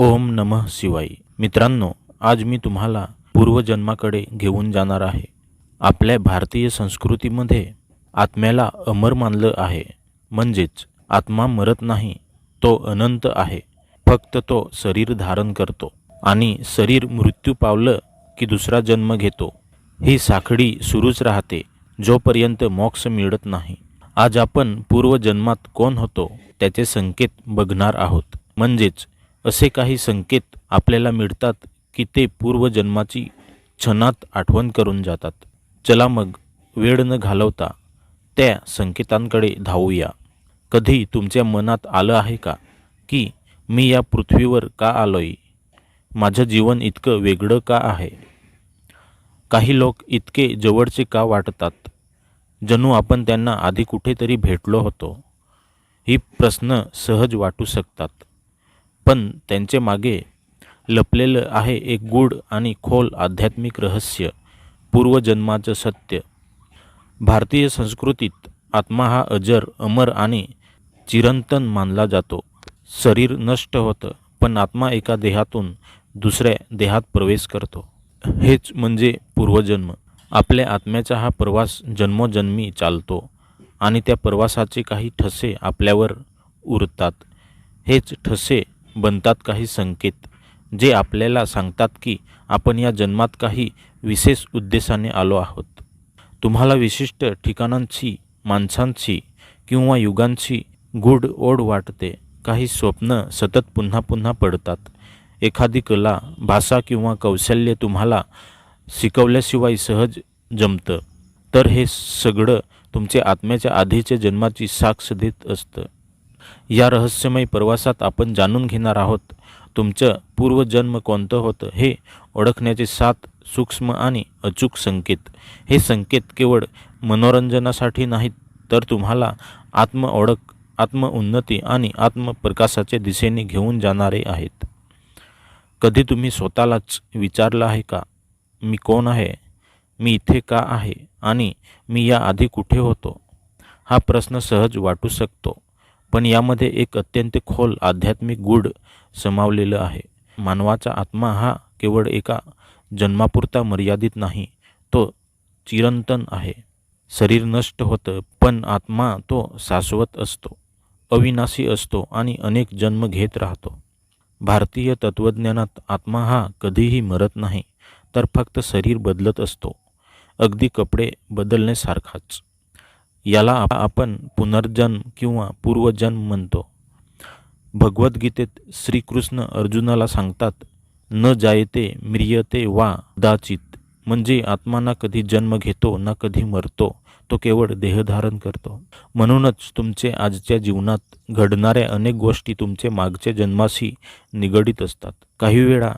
ओम नमः शिवाई मित्रांनो आज मी तुम्हाला पूर्वजन्माकडे घेऊन जाणार आहे. आपल्या भारतीय संस्कृतीमध्ये आत्म्याला अमर मानलं आहे. म्हणजेच आत्मा मरत नाही तो अनंत आहे. फक्त तो शरीर धारण करतो आणि शरीर मृत्यू पावलं की दुसरा जन्म घेतो. ही साखळी सुरूच राहते जोपर्यंत मोक्ष मिळत नाही. आज आपण पूर्वजन्मात कोण होतो त्याचे संकेत बघणार आहोत. म्हणजेच असे काही संकेत आपल्याला मिळतात की ते पूर्वजन्माची क्षणात आठवण करून जातात. चला मग वेळ न घालवता त्या संकेतांकडे धावूया. कधी तुमच्या मनात आलं आहे का की मी या पृथ्वीवर का आलोय? माझं जीवन इतकं वेगळं का आहे? काही लोक इतके जवळचे का वाटतात? जणू आपण त्यांना आधी कुठेतरी भेटलो होतो. ही प्रश्न सहज वाटू शकतात. पण त्यांचे मागे लपलेलं आहे एक गूढ आणि खोल आध्यात्मिक रहस्य पूर्वजन्माचं सत्य. भारतीय संस्कृतीत आत्मा हा अजर अमर आणि चिरंतन मानला जातो. शरीर नष्ट होतं पण आत्मा एका देहातून दुसऱ्या देहात प्रवेश करतो. हेच म्हणजे पूर्वजन्म. आपल्या आत्म्याचा हा प्रवास जन्मोजन्मी चालतो आणि त्या प्रवासाचे काही ठसे आपल्यावर उरतात. हेच ठसे बनतात काही संकेत जे आपल्याला सांगतात की आपण या जन्मात काही विशेष उद्देशाने आलो आहोत. तुम्हाला विशिष्ट ठिकाणांची माणसांची किंवा युगांची गूढ ओढ वाटते. काही स्वप्न सतत पुन्हा पुन्हा पडतात. एखादी कला भाषा किंवा कौशल्य तुम्हाला शिकवल्याशिवाय सहज जमतं. तर हे सगळं तुमच्या आत्म्याच्या आधीच्या जन्माची साक्ष देत असतं. या रहस्यमय प्रवासात आपण जाणून घेणार आहोत तुमचं पूर्वजन्म कोणतं होतं हे ओळखण्याचे सात सूक्ष्म आणि अचूक संकेत. हे संकेत केवळ मनोरंजनासाठी नाहीत तर तुम्हाला आत्म ओळख आत्मउन्नती आणि आत्मप्रकाशाच्या दिशेने घेऊन जाणारे आहेत. कधी तुम्ही स्वतःलाच विचारलं आहे का मी कोण आहे मी इथे का आहे आणि मी या आधी कुठे होतो? हा प्रश्न सहज वाटू शकतो. पण यामध्ये एक अत्यंत खोल आध्यात्मिक गूढ समावलेलं आहे. मानवाचा आत्मा हा केवळ एका जन्मापुरता मर्यादित नाही तो चिरंतन आहे. शरीर नष्ट होतं पण आत्मा तो शाश्वत असतो अविनाशी असतो आणि अनेक जन्म घेत राहतो. भारतीय तत्त्वज्ञानात आत्मा हा कधीही मरत नाही तर फक्त शरीर बदलत असतो. अगदी कपडे बदलण्यासारखाच. याला आपण पुनर्जन्म किंवा पूर्वजन्म म्हणतो. भगवद्गीतेत श्रीकृष्ण अर्जुनाला सांगतात न जायते म्रियते वा कदाचित म्हणजे आत्मा ना कधी जन्म घेतो ना कधी मरतो तो केवळ देहधारण करतो. म्हणूनच तुमचे आजच्या जीवनात घडणाऱ्या अनेक गोष्टी तुमचे मागच्या जन्माशी निगडीत असतात. काही वेळा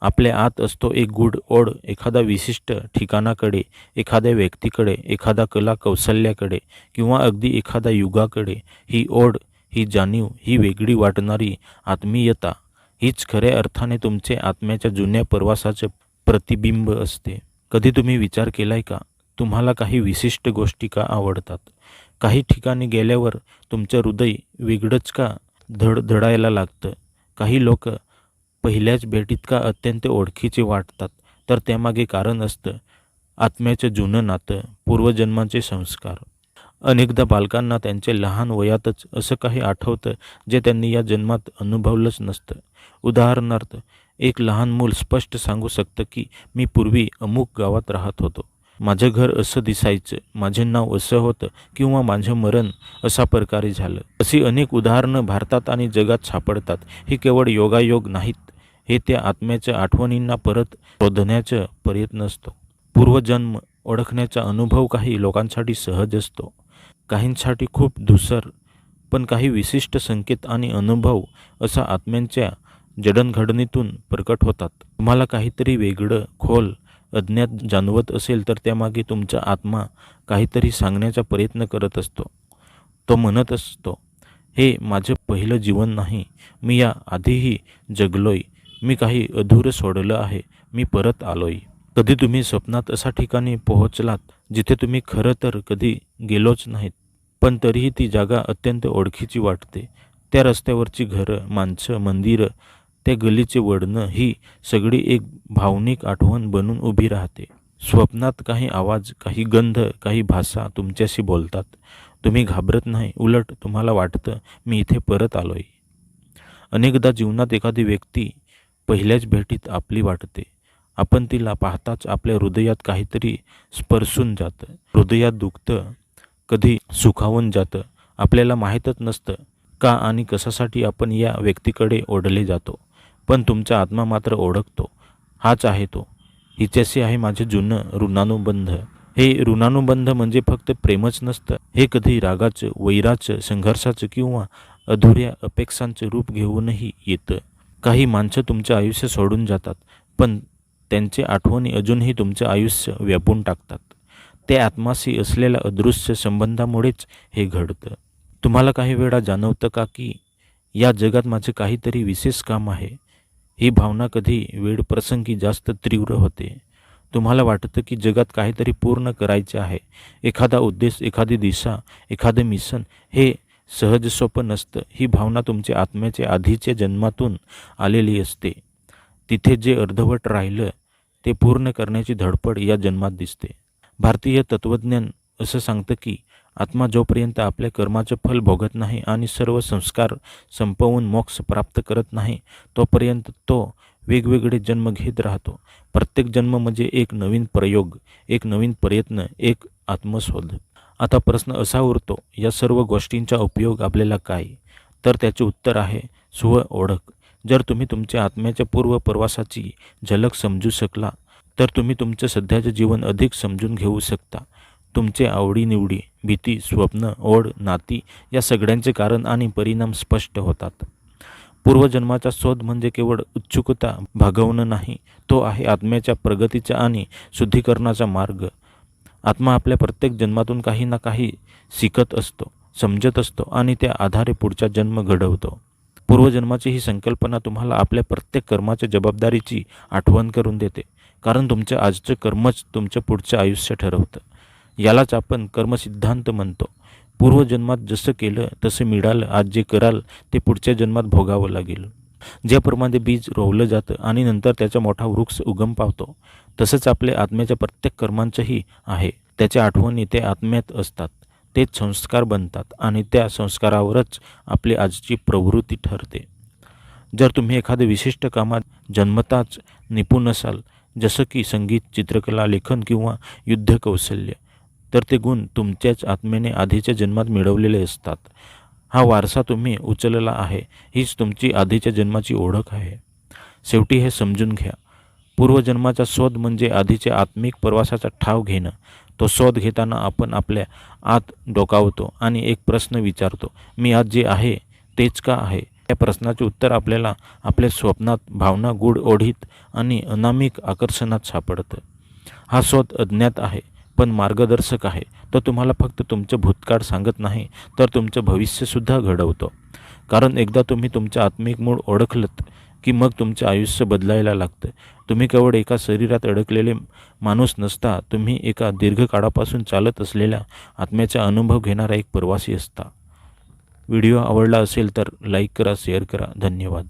आपल्या आत असतो एक गुढ ओढ एखादा विशिष्ट ठिकाणाकडे एखाद्या व्यक्तीकडे एखादा कला कौशल्याकडे किंवा अगदी एखाद्या युगाकडे. ही ओढ ही जाणीव ही वेगळी वाटणारी आत्मीयता हीच खऱ्या अर्थाने तुमचे आत्म्याच्या जुन्या प्रवासाचे प्रतिबिंब असते. कधी तुम्ही विचार केलाय का? तुम्हाला काही विशिष्ट गोष्टी का आवडतात? काही ठिकाणी गेल्यावर तुमचं हृदय वेगळंच का धडधडायला लागतं? काही लोक पहिल्याच भेटीत का अत्यंत ओळखीचे वाटतात. तर त्यामागे कारण असतं आत्म्याचं जुनं नातं पूर्वजन्मांचे संस्कार. अनेकदा बालकांना त्यांचे लहान वयातच असं काही आठवतं जे त्यांनी या जन्मात अनुभवलंच नसतं. उदाहरणार्थ एक लहान मूल स्पष्ट सांगू शकतं की मी पूर्वी अमुक गावात राहत होतो. माझं घर असं दिसायचं माझे नाव असं होतं किंवा माझं मरण अशा प्रकारे झालं. अशी अनेक उदाहरणं भारतात आणि जगात सापडतात. ही केवळ योगायोग नाहीत. हे त्या आत्म्याच्या आठवणींना परत शोधण्याचा प्रयत्न असतो. पूर्वजन्म ओळखण्याचा अनुभव काही लोकांसाठी सहज असतो. काहींसाठी खूप धुसर पण काही विशिष्ट संकेत आणि अनुभव असा आत्म्यांच्या जडणघडणीतून प्रकट होतात. तुम्हाला काहीतरी वेगळं खोल अज्ञात जाणवत असेल तर त्यामागे तुमचा आत्मा काहीतरी सांगण्याचा प्रयत्न करत असतो. तो म्हणत असतो हे माझं पहिलं जीवन नाही. मी या आधीही जगलोय. मी काही अधूर सोडलं आहे मी परत आलोय. कधी तुम्ही स्वप्नात अशा ठिकाणी पोहोचलात जिथे तुम्ही खरं तर कधी गेलोच नाहीत पण तरीही ती जागा अत्यंत ओळखीची वाटते. त्या रस्त्यावरची घरं माणसं मंदिरं त्या गलीचे वडणं ही सगळी एक भावनिक आठवण बनून उभी राहते. स्वप्नात काही आवाज काही गंध काही भाषा तुमच्याशी बोलतात. तुम्ही घाबरत नाही उलट तुम्हाला वाटतं मी इथे परत आलोय. अनेकदा जीवनात एखादी व्यक्ती पहिल्याच भेटीत आपली वाटते. आपण तिला पाहताच आपल्या हृदयात काहीतरी स्पर्शून जातं. हृदयात दुखतं कधी सुखावून जातं आपल्याला माहीतच नसतं का आणि कशासाठी आपण या व्यक्तीकडे ओढले जातो. पण तुमचा आत्मा मात्र ओळखतो. हाच आहे तो. हिच्याशी आहे माझे जुनं ऋणानुबंध. हे ऋणानुबंध म्हणजे फक्त प्रेमच नसतं. हे कधी रागाचं वैराचं संघर्षाचं किंवा अधुऱ्या अपेक्षांचं रूप घेऊनही येतं. काही माणसं तुमचं आयुष्य सोडून जातात पण त्यांचे आठवणी अजूनही तुमचं आयुष्य व्यापून टाकतात. ते आत्माशी असलेल्या अदृश्य संबंधामुळेच हे घडतं. तुम्हाला काही वेळा जाणवतं का की या जगात माझे काहीतरी विशेष काम आहे? ही भावना कधी वेळ प्रसंगी जास्त तीव्र होते. तुम्हाला वाटतं की जगात काहीतरी पूर्ण करायचे आहे. एखादा उद्देश एखादी दिशा एखादं मिशन हे सहज सोपं नसतं. ही भावना तुमच्या आत्म्याचे आधीच्या जन्मातून आलेली असते. तिथे जे अर्धवट राहिलं ते पूर्ण करण्याची धडपड या जन्मात दिसते. भारतीय तत्त्वज्ञान असं सांगतं की आत्मा जोपर्यंत आपल्या कर्माचं फल भोगत नाही आणि सर्व संस्कार संपवून मोक्ष प्राप्त करत नाही तोपर्यंत तो वेगवेगळे जन्म घेत राहतो. प्रत्येक जन्म म्हणजे एक नवीन प्रयोग एक नवीन प्रयत्न एक आत्मशोध. आता प्रश्न असा उरतो या सर्व गोष्टींचा उपयोग आपल्याला काय? तर त्याचे उत्तर आहे स्व ओळख. जर तुम्ही तुमच्या आत्म्याच्या पूर्व प्रवासाची झलक समजू शकला तर तुम्ही तुमचं सध्याचं जीवन अधिक समजून घेऊ शकता. तुमचे आवडीनिवडी भीती स्वप्न ओढ नाती या सगळ्यांचे कारण आणि परिणाम स्पष्ट होतात. पूर्वजन्माचा शोध म्हणजे केवळ उत्सुकता भागवणं नाही तो आहे आत्म्याच्या प्रगतीचा आणि शुद्धीकरणाचा मार्ग. आत्मा आपल्या प्रत्येक जन्मातून काही ना काही शिकत असतो समजत असतो आणि त्या आधारे पुढचा जन्म घडवतो. पूर्वजन्माची ही संकल्पना तुम्हाला आपल्या प्रत्येक कर्माच्या जबाबदारीची आठवण करून देते. कारण तुमचं आजचं कर्मच तुमचं पुढचं आयुष्य ठरवतं. यालाच आपण कर्मसिद्धांत म्हणतो. पूर्वजन्मात जसं केलं तसं मिळालं आज जे कराल ते पुढच्या जन्मात भोगावं लागेल. ज्याप्रमाणे बीज रोवलं जातं आणि नंतर त्याचा मोठा वृक्ष उगम पावतो. तसंच आपल्या आत्म्याच्या प्रत्येक कर्मांचंही आहे. त्याच्या आठवणी ते आत्म्यात असतात. तेच संस्कार बनतात आणि त्या संस्कारावरच आपली आजची प्रवृत्ती ठरते. जर तुम्ही एखाद्या विशिष्ट कामात जन्मताच निपुण असाल जसं की संगीत चित्रकला लेखन किंवा युद्ध कौशल्य तर ते गुण तुमच्याच आत्म्याने आधीच्या जन्मात मिळवलेले असतात. हा वारसा तुम्ही उचलला आहे हीच तुमची आधीच्या जन्माची ओळख आहे. शेवटी हे समजून घ्या. पूर्वजन्माचा शोध म्हणजे आधीच्या आत्मिक प्रवासाचा ठाव घेणं. तो शोध घेताना आपण आपल्या आत डोकावतो आणि एक प्रश्न विचारतो मी आज जे आहे तेच का आहे? त्या प्रश्नाचे उत्तर आपल्याला आपल्या स्वप्नात भावना गूढ ओढीत आणि अनामिक आकर्षणात सापडतं. हा शोध अज्ञात आहे पण मार्गदर्शक आहे. तो तुम्हाला फक्त तुमचं भूतकाळ सांगत नाही तर तुमचं भविष्यसुद्धा घडवतो. कारण एकदा तुम्ही तुमचं आत्मिक मूळ ओळखलत की मग तुमचं आयुष्य बदलायला लागतं. तुम्ही केवळ एका शरीरात अडकलेले माणूस नसता तुम्ही एका दीर्घकाळापासून चालत असलेल्या आत्म्याचा अनुभव घेणारा एक प्रवासी असता. व्हिडिओ आवडला असेल तर लाईक करा शेअर करा. धन्यवाद.